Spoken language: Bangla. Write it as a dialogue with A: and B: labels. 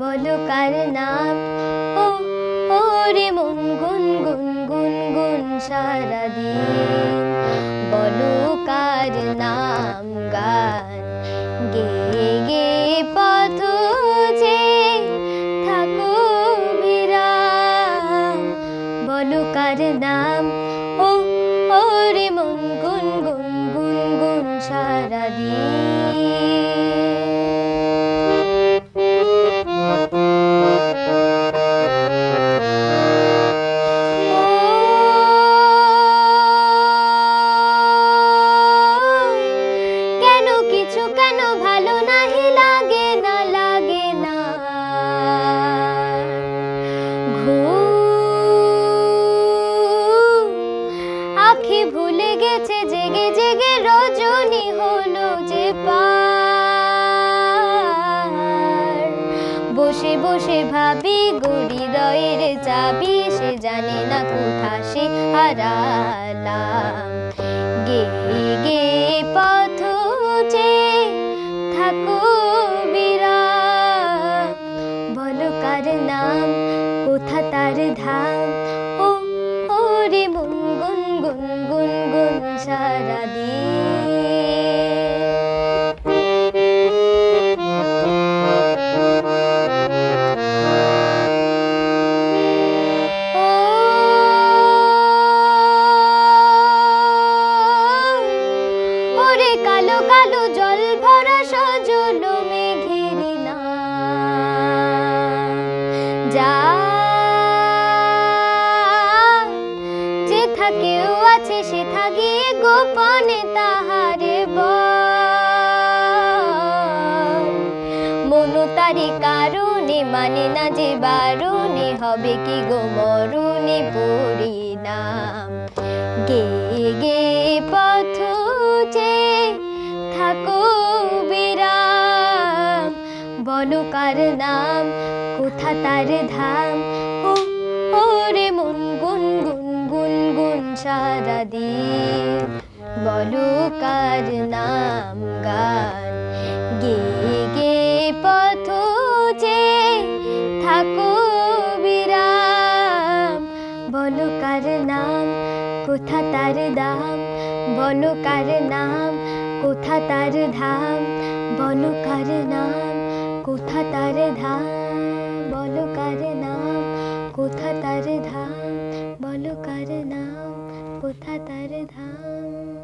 A: বলো কার নাম? ও ও রে মন গুন গুন সারাদিন বলো কার নাম গান। গে গে পথ যে থাকো বিরাম বলো নাম? ও ও রে মন গুন গুন গুন গুন সারাদিন। গেছে, জেগে জেগে রজনী হলো যে পার। বসে বসে ভাবি গড়ি রয়ের চাবি, সে জানে না কোথা সে হারালাম। গে গে পথ যে থাকো বিরাম বলো কার নাম, কোথা তার ধাম ওরে কালো কালো জল ভরা সজল মেঘের না যা থাকেও আছে সে থাকে গোপনে তাহারে বল। মনু তারি কারণে মানে না যে বারণে, হবে কি গো মরুণে পরিণাম? গে গে পথ যে থাকো বিরাম। বলো কার নাম, কোথা তার ধাম? গুন সারাদিন। বলো কার নাম গান? গে গে পথ যে থাকো বিরাম। বলো কার নাম, কোথা তার দাম? বলো কার নাম, কোথা তার ধাম? বলো কার নাম, কোথা তার ধাম? বলো কার নাম, কোথা তার ধাম? বলো কার নাম। কোথা তার ধাম